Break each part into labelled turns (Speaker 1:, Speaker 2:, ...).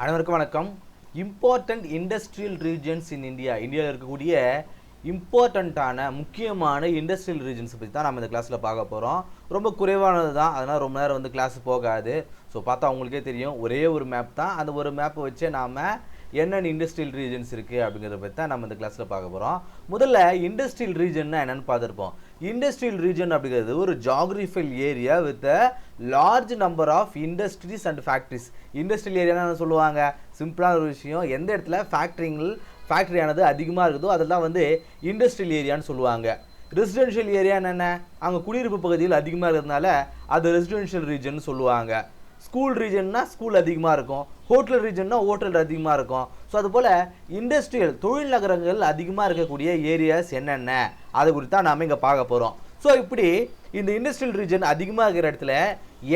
Speaker 1: அனைவருக்கும் வணக்கம். Important industrial regions in India இந்தியாவில் இருக்கக்கூடிய இம்பார்ட்டண்ட்டான முக்கியமான இண்டஸ்ட்ரியல் ரீஜன்ஸை பற்றி தான் நம்ம இந்த கிளாஸில் பார்க்க போகிறோம் ரொம்ப குறைவானது தான். அதனால் ரொம்ப நேரம் வந்து கிளாஸ் போகாது. ஸோ பார்த்தா உங்களுக்கே தெரியும். ஒரே ஒரு மேப் தான். அந்த ஒரு மேப்பை வச்சே நாம் என்னென்ன இண்டஸ்ட்ரியல் ரீஜன்ஸ் இருக்குது அப்படிங்கிறத பற்றி தான் நம்ம இந்த கிளாஸில் பார்க்க போகிறோம் முதல்ல இண்டஸ்ட்ரியல் ரீஜன்னா என்னென்னு பார்த்துருப்போம். இண்டஸ்ட்ரியல் ரீஜன் அப்படிங்கிறது ஒரு geographical area with large number of industries and factories industrial ஏரியான்னு என்ன சொல்லுவாங்க? சிம்பிளான ஒரு விஷயம். எந்த இடத்துல ஃபேக்ட்ரிங்கள் ஃபேக்ட்ரியானது அதிகமாக இருக்குதோ அதெல்லாம் வந்து இண்டஸ்ட்ரியல் ஏரியான்னு சொல்லுவாங்க. ரெசிடென்ஷியல் ஏரியா என்னென்ன அங்கே குடியிருப்பு பகுதியில் அதிகமாக இருக்கிறதுனால அது ரெசிடென்ஷியல் ரீஜன் சொல்லுவாங்க. ஸ்கூல் ரீஜன்னா ஸ்கூல் அதிகமாக இருக்கும். ஹோட்டல் ரீஜன்னா ஹோட்டல் அதிகமாக இருக்கும். ஸோ அதுபோல் இண்டஸ்ட்ரியல் தொழில் நகரங்கள் அதிகமாக இருக்கக்கூடிய ஏரியாஸ் என்னென்ன? அதை குறித்து தான் நாம் இங்கே பார்க்க போகிறோம் ஸோ இப்படி இந்த இண்டஸ்ட்ரியல் ரீஜன் அதிகமாக இருக்கிற இடத்துல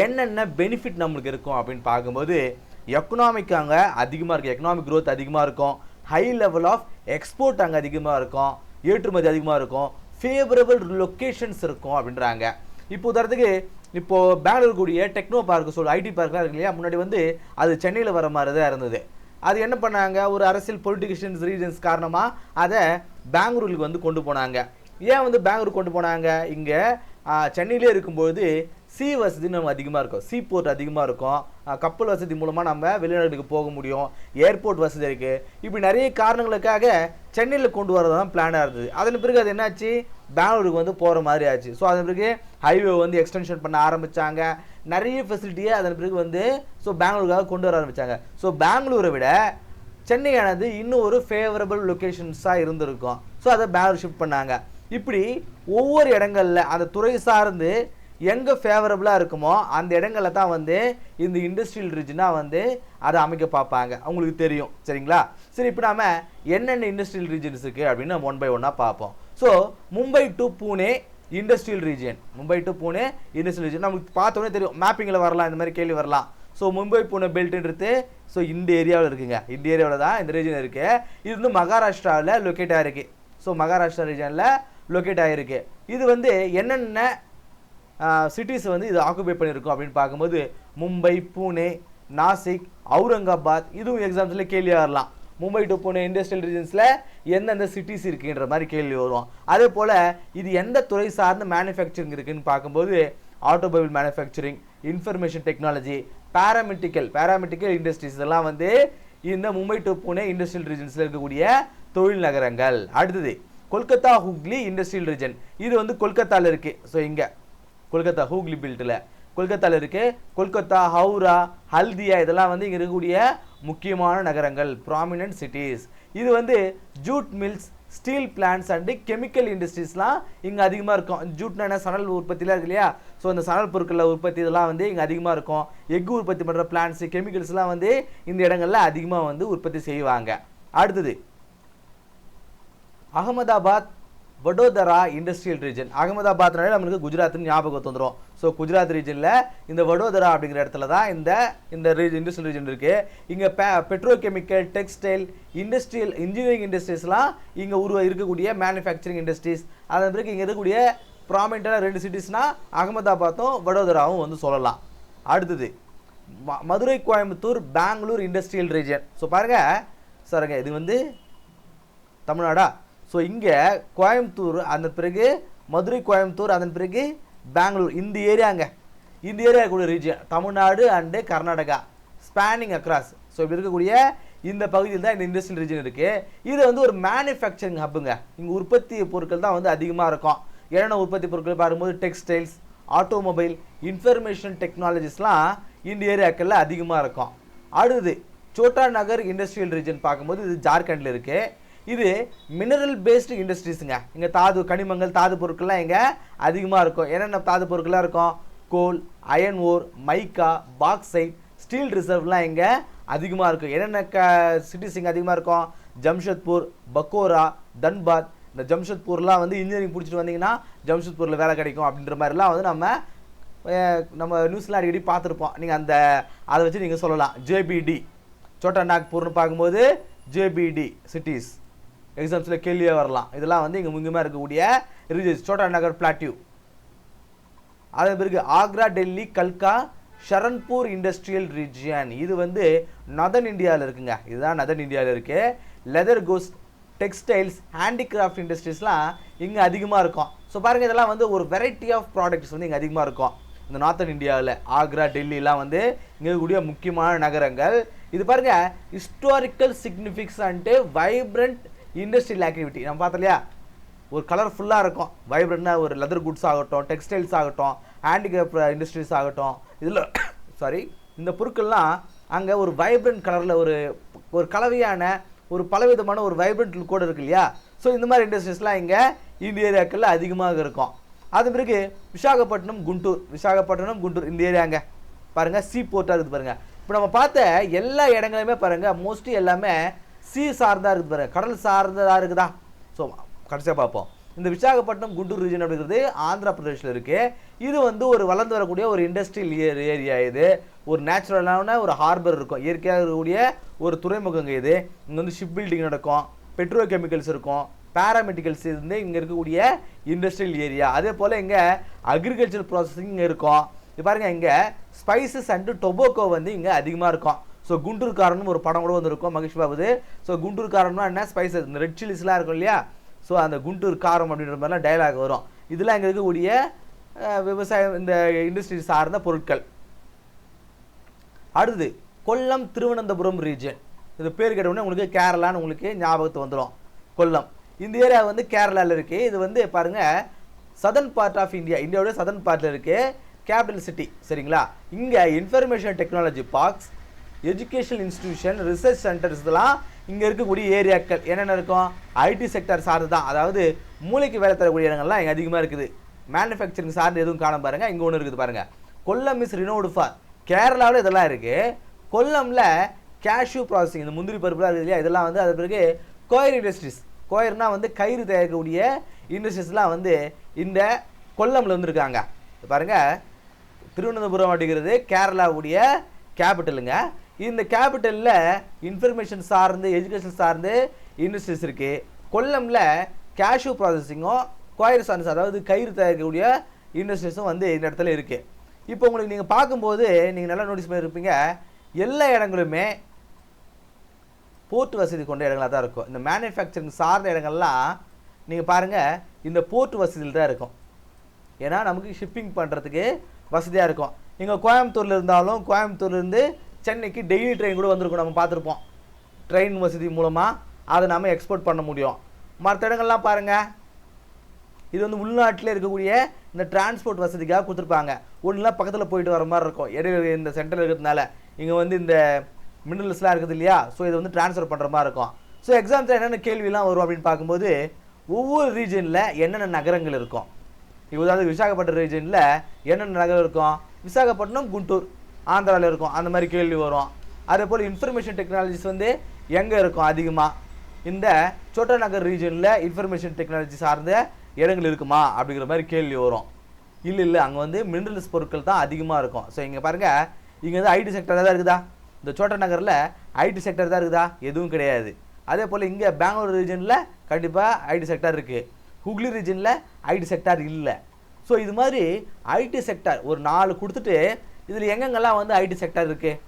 Speaker 1: என்னென்ன பெனிஃபிட் நம்மளுக்கு இருக்கும் அப்படின்னு பார்க்கும்போது எக்கனாமிக் அங்கே அதிகமாக இருக்கும். எக்கனாமிக் க்ரோத் அதிகமாக இருக்கும். ஹை லெவல் ஆஃப் எக்ஸ்போர்ட் அங்கே அதிகமாக இருக்கும். ஏற்றுமதி அதிகமாக இருக்கும். ஃபேவரபிள் லொக்கேஷன்ஸ் இருக்கும் அப்படின்றாங்க. இப்போ உதாரணத்துக்கு இப்போது பெங்களூர் கூடிய டெக்னோ பார்க் சொல் ஐடி பார்க்லாம் இருக்கு இல்லையா? முன்னாடி வந்து அது சென்னையில் வர மாதிரி தான் இருந்தது. அது என்ன பண்ணாங்க? ஒரு அரசியல் பொலிட்டிஷியன்ஸ் ரீசன்ஸ் காரணமாக அதை பெங்களூருக்கு வந்து கொண்டு போனாங்க. ஏன் வந்து பெங்களூர் கொண்டு போனாங்க? இங்கே சென்னையிலே இருக்கும்போது சி வசதி நம்ம அதிகமாக இருக்கும். சீ போர்ட் அதிகமாக இருக்கும் கப்பல் வசதி மூலமாக நம்ம வெளிநாட்டுக்கு போக முடியும். ஏர்போர்ட் வசதி இருக்குது இப்படி நிறைய காரணங்களுக்காக சென்னையில் கொண்டு வரது தான் பிளானாக இருந்தது. அதன் பிறகு அது என்னாச்சு? பெங்களூருக்கு வந்து போகிற மாதிரி ஆச்சு. ஸோ அதன் பிறகு ஹைவே வந்து எக்ஸ்டென்ஷன் பண்ண ஆரம்பித்தாங்க நிறைய ஃபெசிலிட்டியை அதன் பிறகு வந்து ஸோ பெங்களூருக்காக கொண்டு வர ஆரம்பித்தாங்க ஸோ பெங்களூரை விட சென்னையானது இன்னும் ஒரு ஃபேவரபிள் லொக்கேஷன்ஸாக இருந்திருக்கும். ஸோ அதை பெங்களூர் ஷிஃப்ட் பண்ணாங்க. இப்படி ஒவ்வொரு இடங்கள்ல அந்த துறை சார்ந்து எங்கே ஃபேவரபுளாக இருக்குமோ அந்த இடங்களில் தான் வந்து இந்த இண்டஸ்ட்ரியல் ரீஜனாக வந்து அதை அமைக்க பார்ப்பாங்க. அவங்களுக்கு தெரியும். சரிங்களா? சரி இப்போ நாம் என்னென்ன இண்டஸ்ட்ரியல் ரீஜன்ஸ் இருக்குது அப்படின்னு ஒன் பை ஒன்னாக பார்ப்போம். So Mumbai to Pune industrial region Mumbai to Pune industrial region நமக்கு பார்த்தோன்னே தெரியும். மேப்பிங்கில் வரலாம் இந்த மாதிரி கேள்வி வரலாம். ஸோ மும்பை பூனே பெல்ட்ன்றது ஸோ இந்த ஏரியாவில் இருக்குங்க. இந்த ஏரியாவில் தான் இந்த ரீஜன் இருக்குது இது வந்து மகாராஷ்டிராவில் லொக்கேட் ஆகிருக்கு ஸோ மகாராஷ்டிரா ரீஜனில் லொக்கேட் ஆகிருக்கு இது வந்து என்னென்ன சிட்டிஸ் வந்து இது ஆக்குபை பண்ணியிருக்கோம் அப்படின்னு பார்க்கும்போது மும்பை பூனே நாசிக் அவுரங்காபாத் இதுவும் எக்ஸாம்ஸில் கேள்வியாக வரலாம். மும்பை டு புனே இண்டஸ்ட்ரியல் ரீஜன்ஸில் எந்தெந்த சிட்டிஸ் இருக்குன்ற மாதிரி கேள்வி வரும். அதே போல் இது எந்த துறை சார்ந்த மேனுஃபேக்சரிங் இருக்குதுன்னு பார்க்கும்போது automobile manufacturing information technology paramedical paramedical industries இதெல்லாம் வந்து இந்த மும்பை டு புனே இண்டஸ்ட்ரியல் ரீஜன்ஸில் இருக்கக்கூடிய தொழில் நகரங்கள். அடுத்தது கொல்கத்தா ஹூக்லி இண்டஸ்ட்ரியல் ரீஜன் இது வந்து கொல்கத்தாவில் இருக்குது ஸோ இங்கே கொல்கத்தா ஹூக்லி பில்ட்டில் கொல்கத்தாவில் இருக்குது கொல்கத்தா ஹவுரா ஹல்தியா இதெல்லாம் வந்து இங்கே இருக்கக்கூடிய முக்கியமான நகரங்கள் ப்ராமினன்ட் சிட்டிஸ் இது வந்து jute mills steel plants and chemical இண்டஸ்ட்ரீஸ்லாம் இங்கே அதிகமாக இருக்கும். ஜூட்னா என்ன? சணல் உற்பத்திலாம் இருக்கு இல்லையா? ஸோ அந்த சணல் பொருட்களில் உற்பத்தி இதெல்லாம் வந்து இங்கே அதிகமாக இருக்கும். எஃகு உற்பத்தி பண்ணுற பிளான்ட்ஸ் கெமிக்கல்ஸ்லாம் வந்து இந்த இடங்கள்ல அதிகமாக வந்து உற்பத்தி செய்வாங்க. அடுத்தது அகமதாபாத் வடோதரா இண்டஸ்ட்ரியல் ரீஜன் அகமதாபாத்னாலே நம்மளுக்கு குஜராத்னு ஞாபகம் வந்துடும் ஸோ குஜராத் ரீஜனில் இந்த வடோதரா அப்படிங்கிற இடத்துல தான் இந்த இந்த ரீஜன் இண்டஸ்ட்ரியல் ரீஜன் இருக்குது இங்கே பெ பெட்ரோகெமிக்கல் டெக்ஸ்டைல் இண்டஸ்ட்ரியல் இன்ஜினியரிங் இண்டஸ்ட்ரீஸ்லாம் இங்கே உருவ இருக்கக்கூடிய மேனுஃபேக்சரிங் இண்டஸ்ட்ரீஸ் அதன் பிறகு இங்கே இருக்கக்கூடிய ப்ராமினெண்ட்டான ரெண்டு சிட்டிஸ்னால் அகமதாபாத்தும் வடோதராவும் வந்து சொல்லலாம். அடுத்தது ம- Madurai Coimbatore Bangalore industrial region so பாருங்கள் சாருங்க இது வந்து தமிழ்நாடா? ஸோ இங்கே கோயம்புத்தூர் அந்த பிறகு மதுரை கோயம்புத்தூர் அதன் பிறகு பெங்களூர். இந்த ஏரியாங்க இந்த ஏரியா இருக்கக்கூடிய region Tamil Nadu and Karnataka. Spanning across so இப்படி இருக்கக்கூடிய இந்த பகுதியில் தான் இந்த இண்டஸ்ட்ரியல் ரீஜன் இருக்குது இது வந்து ஒரு மேனுஃபேக்சரிங் ஹப்புங்க இங்கே உற்பத்தி பொருட்கள் தான் வந்து அதிகமாக இருக்கும். என்னென்ன உற்பத்தி பொருட்கள் பார்க்கும்போது டெக்ஸ்டைல்ஸ் ஆட்டோமொபைல் இன்ஃபர்மேஷன் டெக்னாலஜிஸ்லாம் இந்த ஏரியாக்களில் அதிகமாக இருக்கும். அடுத்தது சோட்டா நகர் இண்டஸ்ட்ரியல் ரீஜன் பார்க்கும்போது இது ஜார்க்கண்டில் இருக்குது இது மினரல் பேஸ்டு இண்டஸ்ட்ரீஸுங்க இங்கே தாது கனிமங்கள் தாது பொருட்கள்லாம் இங்கே அதிகமாக இருக்கும். என்னென்ன தாது பொருட்கள்லாம் இருக்கும்? Coal iron ore mica bauxite steel ரிசர்வ்லாம் இங்கே அதிகமாக இருக்கும். என்னென்ன க சிட்டிஸ் இங்கே அதிகமாக இருக்கும்? ஜம்ஷத்பூர் பக்கோரா தன்பாத். இந்த ஜம்ஷத்பூர்லாம் வந்து இன்ஜினியரிங் பிடிச்சிட்டு வந்தீங்கன்னா ஜம்ஷத்பூரில் வேலை கிடைக்கும் அப்படின்ற மாதிரிலாம் வந்து நம்ம நம்ம நியூஸ்லாம் அடிக்கடி பார்த்துருப்போம். நீங்கள் அந்த அதை வச்சு நீங்கள் சொல்லலாம். ஜேபிடி சோட்டா நாக்பூர்னு பார்க்கும்போது ஜேபிடி சிட்டிஸ் எக்ஸாம்ஸில் கேள்வியே வரலாம். இதெல்லாம் வந்து இங்கே முக்கியமாக இருக்கக்கூடிய ரிஜிஸ் சோட்டா நகர் பிளாட்டியூ. அதன் பிறகு ஆக்ரா டெல்லி கல்கா ஷரண்பூர் இண்டஸ்ட்ரியல் ரீஜியன். இது வந்து நதன் இந்தியாவில் இருக்குங்க. இதுதான் நதன் இந்தியாவில் இருக்கு. லெதர் குஸ் டெக்ஸ்டைல்ஸ் ஹேண்டிகிராஃப்ட் இண்டஸ்ட்ரீஸ்லாம் இங்கே அதிகமாக இருக்கும். ஸோ பாருங்கள் இதெல்லாம் வந்து ஒரு வெரைட்டி ஆஃப் ப்ராடக்ட்ஸ் வந்து இங்கே அதிகமாக இருக்கும். இந்த நார்த்தன் இந்தியாவில் ஆக்ரா டெல்லிலாம் வந்து இங்கே இருக்கக்கூடிய முக்கியமான நகரங்கள். இது பாருங்க historical significance and vibrant industrial activity நம்ம பார்த்தோம் இல்லையா ஒரு கலர்ஃபுல்லாக இருக்கும். வைப்ரண்ட்டாக ஒரு லெதர் குட்ஸ் ஆகட்டும் டெக்ஸ்டைல்ஸ் ஆகட்டும் ஹேண்டிகிராஃப்ட் இண்டஸ்ட்ரீஸ் ஆகட்டும். இதில் சாரி இந்த பொருட்கள்லாம் அங்கே ஒரு வைப்ரண்ட் கலரில் ஒரு ஒரு கலவையான ஒரு பலவிதமான ஒரு வைப்ரண்ட் கூட இருக்கு இல்லையா? ஸோ இந்த மாதிரி இண்டஸ்ட்ரீஸ்லாம் இங்கே இந்த ஏரியாக்களில் அதிகமாக இருக்கும். அது பிறகு விசாகப்பட்டினம் குண்டூர். விசாகப்பட்டினம் குண்டூர் இந்த ஏரியாங்க பாருங்கள் சீ போர்ட்டாக இருக்குது பாருங்கள் இப்போ நம்ம பார்த்த எல்லா இடங்களுமே பாருங்கள் மோஸ்ட்லி எல்லாமே சி சார்ந்தா இருக்குது பாருங்கள் கடல் சார்ந்ததாக இருக்குதா? ஸோ கடைசியாக பார்ப்போம். இந்த விசாகப்பட்டினம் குண்டூர் ரீஜன் அப்படிங்கிறது ஆந்திரா பிரதேஷில் இருக்குது இது வந்து ஒரு வளர்ந்து வரக்கூடிய ஒரு இண்டஸ்ட்ரியல் ஏரியா இது. ஒரு நேச்சுரலான ஒரு ஹார்பர் இருக்கும். இயற்கையாக இருக்கக்கூடிய ஒரு துறைமுகங்க இது. இங்கே வந்து ஷிப் பில்டிங் நடக்கும். பெட்ரோ கெமிக்கல்ஸ் இருக்கும். பேராமெடிக்கல்ஸ் இருந்து இங்கே இருக்கக்கூடிய இண்டஸ்ட்ரியல் ஏரியா அதே போல் இங்கே அக்ரிகல்ச்சர் ப்ராசஸிங் இங்கே இருக்கும். இது பாருங்கள் இங்கே ஸ்பைசஸ் அண்டு டொபோக்கோ வந்து இங்கே அதிகமாக இருக்கும். ஸோ குண்டூர்காரன் ஒரு படம் கூட வந்திருக்கும். மகேஷ் பாபுது ஸோ குண்டூர்காரன்னா என்ன? ஸ்பைசஸ் இந்த ரெட் சில்லிஸ்லாம் இருக்கும் இல்லையா? ஸோ அந்த குண்டூர் காரம் அப்படின்ற மாதிரிலாம் டைலாக் வரும். இதெல்லாம் இங்கே இருக்கக்கூடிய விவசாயம் இந்த இண்டஸ்ட்ரி சார்ந்த பொருட்கள். அடுத்தது கொல்லம் திருவனந்தபுரம் ரீஜன் இது பேர் கேட்டவுடனே உங்களுக்கு கேரளான்னு உங்களுக்கு ஞாபகத்து வந்துடும் கொல்லம். இந்த ஏரியா வந்து கேரளாவில் இருக்குது இது வந்து பாருங்கள் சதர்ன் பார்ட் ஆஃப் இந்தியா இந்தியாவோட சதர்ன் பார்ட்டில் இருக்குது கேபிட்டல் சிட்டி சரிங்களா? இங்கே information technology parks education institution research centres இதெல்லாம் இங்கே இருக்கக்கூடிய ஏரியாக்கள். என்னென்ன இருக்கும்? ஐடி செக்டர் சார்ந்து தான். அதாவது மூளைக்கு வேலை தரக்கூடிய இடங்கள்லாம் இங்கே அதிகமாக இருக்குது. மேனுஃபேக்சரிங் சார்ந்து எதுவும் காண பாருங்க. இங்கே ஒன்று இருக்குது பாருங்க. கொல்லம் இஸ் ரினோடு ஃபார் கேரளாவில் இதெல்லாம் இருக்குது கொல்லம்ல கேஷ்யூ ப்ராசஸிங் இந்த முந்திரி பருப்புலாம் இருக்குது இல்லையா? இதெல்லாம் வந்து அது பிறகு கோயர் இண்டஸ்ட்ரீஸ் கோயர்னா வந்து கயிறு தயாரிக்கக்கூடிய இண்டஸ்ட்ரீஸ்லாம் வந்து இந்த கொல்லம்ல வந்துருக்காங்க. பாருங்கள் பாருங்க. திருவனந்தபுரம் அப்படிங்கிறது கேரளாவுடைய கேபிட்டலுங்க இந்த கேபிட்டலில் இன்ஃபர்மேஷன் சார்ந்து எஜுகேஷன் சார்ந்து இண்டஸ்ட்ரீஸ் இருக்குது கொல்லமில் கேஷ்யூ ப்ராசஸிங்கும் கோயர் சார்ஸ் அதாவது கயிறு தயாரிக்கக்கூடிய இண்டஸ்ட்ரீஸும் வந்து இந்த இடத்துல இருக்குது இப்போ உங்களுக்கு நீங்கள் பார்க்கும்போது நீங்கள் நல்லா நோட்டீஸ் பண்ணியிருப்பீங்க எல்லா இடங்களுமே போர்ட் வசதி கொண்ட இடங்களாக தான் இருக்கும். இந்த மேனுஃபேக்சரிங் சார்ந்த இடங்கள்லாம் நீங்கள் பாருங்கள் இந்த போர்ட் வசதியில் தான் இருக்கும். ஏன்னா நமக்கு ஷிப்பிங் பண்ணுறதுக்கு வசதியாக இருக்கும். இங்கே கோயம்புத்தூரில் இருந்தாலும் கோயம்புத்தூர்லேருந்து சென்னைக்கு டெய்லி ட்ரெயின் கூட வந்திருக்கும் நம்ம பார்த்துருப்போம். ட்ரெயின் வசதி மூலமாக அதை நாம் எக்ஸ்போர்ட் பண்ண முடியும். மற்ற இடங்கள்லாம் பாருங்கள் இது வந்து உள்நாட்டில் இருக்கக்கூடிய இந்த டிரான்ஸ்போர்ட் வசதிக்காக கொடுத்துருப்பாங்க. ஒன்றுலாம் பக்கத்தில் போயிட்டு வர மாதிரி இருக்கும். இடையில இந்த சென்டரில் இருக்கிறதுனால. இங்கே வந்து இந்த மினரல்ஸ்லாம் இருக்குது இல்லையா? ஸோ இதை வந்து ட்ரான்ஸ்ஃபர் பண்ணுற மாதிரி இருக்கும். ஸோ எக்ஸாம்ஸில் என்னென்ன கேள்விலாம் வரும் அப்படின்னு பார்க்கும்போது ஒவ்வொரு ரீஜனில் என்னென்ன நகரங்கள் இருக்கும்? இப்போ உதாரணத்துக்கு விசாகப்பட்டினம் ரீஜனில் என்னென்ன நகரம் இருக்கும்? விசாகப்பட்டினம் குண்டூர். ஆந்திராவில் இருக்கும். அந்த மாதிரி கேள்வி வரும். அதே போல் இன்ஃபர்மேஷன் டெக்னாலஜிஸ் வந்து எங்கே இருக்கும் அதிகமாக இந்த சோட்டா நகர் ரீஜனில் இன்ஃபர்மேஷன் டெக்னாலஜி சார்ந்த இடங்கள் இருக்குமா? அப்படிங்கிற மாதிரி கேள்வி வரும். இல்லை இல்லை அங்கே வந்து மினரல்ஸ் பொருட்கள் தான் அதிகமாக இருக்கும். ஸோ இங்கே பாருங்கள் இங்கே வந்து ஐடி செக்டர் தான் இருக்குதா? இந்த சோட்டா நகரில் ஐடி செக்டர் தான் இருக்குதா? எதுவும் கிடையாது. அதே போல் இங்கே பெங்களூர் ரீஜனில் கண்டிப்பாக ஐடி செக்டர் இருக்குது ஹுக்லி ரீஜனில் ஐடி செக்டார் இல்லை. ஸோ இது மாதிரி ஐடி செக்டார் ஒரு நாலு கொடுத்துட்டு இதில் எங்கெங்கெல்லாம் வந்து ஐடி செக்டார் இருக்குது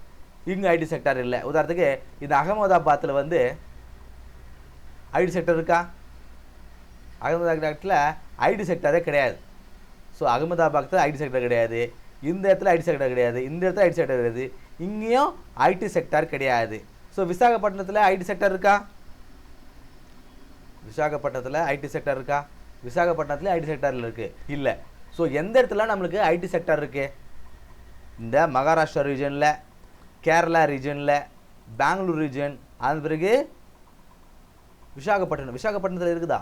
Speaker 1: இங்கே ஐடி செக்டார் இல்லை உதாரணத்துக்கு இந்த அகமதாபாத்தில் வந்து ஐடி செக்டர் இருக்கா அகமதாபாத்தில் ஐடி செக்டரே கிடையாது ஸோ அகமதாபாத்தில் ஐடி செக்டர் கிடையாது இந்த இடத்துல ஐடி செக்டர் கிடையாது இந்த இடத்துல ஐடி செக்டர் கிடையாது இங்கேயும் ஐடி செக்டார் கிடையாது ஸோ விசாகப்பட்டினத்தில் ஐடி செக்டர் இருக்கா விசாகப்பட்டினத்தில் ஐடி செக்டர் இருக்கா விசாகப்பட்டினத்தில் ஐடி செக்டரில் இருக்குது இல்லை ஸோ எந்த இடத்துல நம்மளுக்கு ஐடி செக்டர் இருக்குது இந்த மகாராஷ்டிரா ரீஜனில் கேரளா ரீஜனில் பெங்களூர் ரீஜன் அதன் பிறகு விசாகப்பட்டினம். விசாகப்பட்டினத்தில் இருக்குதா?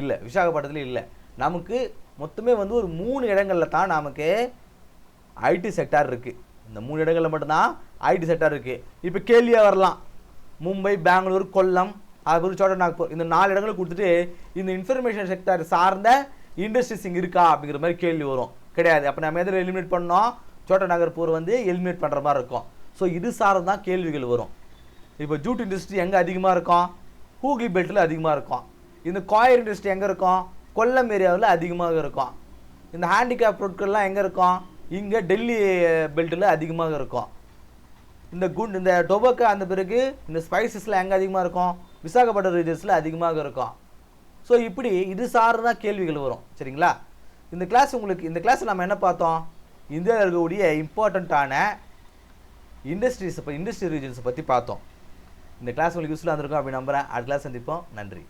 Speaker 1: இல்லை விசாகப்பட்டினத்தில் இல்லை. நமக்கு மொத்தமே வந்து ஒரு மூணு இடங்களில் தான் நமக்கு ஐடி செக்டார் இருக்குது இந்த மூணு இடங்களில் மட்டும்தான் ஐடி செக்டார் இருக்குது இப்போ கேள்வியாக வரலாம். மும்பை பெங்களூர் கொல்லம் அதுக்கப்புறம் சோட்டா நாக்பூர் இந்த நாலு இடங்களை கொடுத்துட்டு இந்த இன்ஃபர்மேஷன் செக்டார் சார்ந்த இண்டஸ்ட்ரீஸ் இங்கே இருக்கா அப்படிங்கிற மாதிரி கேள்வி வரும். கிடையாது. அப்போ நம்ம எதில் எலிமினேட் பண்ணோம்? சோட்டா நகர்பூர் வந்து எலிமினேட் பண்ணுற மாதிரி இருக்கும். ஸோ இது சார்ந்து தான் கேள்விகள் வரும். இப்போ ஜூட் இண்டஸ்ட்ரி எங்கே அதிகமாக இருக்கும்? ஹூக்லி பெல்ட்டில் அதிகமாக இருக்கும். இந்த காயர் இண்டஸ்ட்ரி எங்கே இருக்கும்? கொல்லம் ஏரியாவில் அதிகமாக இருக்கும். இந்த ஹேண்டிகேப் பொருட்கள்லாம் எங்கே இருக்கும்? இங்கே டெல்லி பெல்ட்டில் அதிகமாக இருக்கும். இந்த குண்ட் இந்த டொபக்கோ அந்த பிறகு இந்த ஸ்பைசஸில் எங்கே அதிகமாக இருக்கும்? விசாகப்பட்டினம் ரீஜன்ஸில் அதிகமாக இருக்கும். ஸோ இப்படி இது சார்ந்த கேள்விகள் வரும். சரிங்களா? இந்த கிளாஸ் உங்களுக்கு இந்த கிளாஸ் நம்ம என்ன பார்த்தோம்? இந்தியாவில் இருக்கக்கூடிய இம்பார்ட்டண்ட்டான இண்டஸ்ட்ரீஸ் இப்போ இண்டஸ்ட்ரி ரீஜன்ஸை பற்றி பார்த்தோம். இந்த கிளாஸ் உங்களுக்கு யூஸ்ஃபுல்லாக இருந்திருக்கும் அப்படி நம்புகிறேன் அடுத்த கிளாஸ் சந்திப்போம். நன்றி.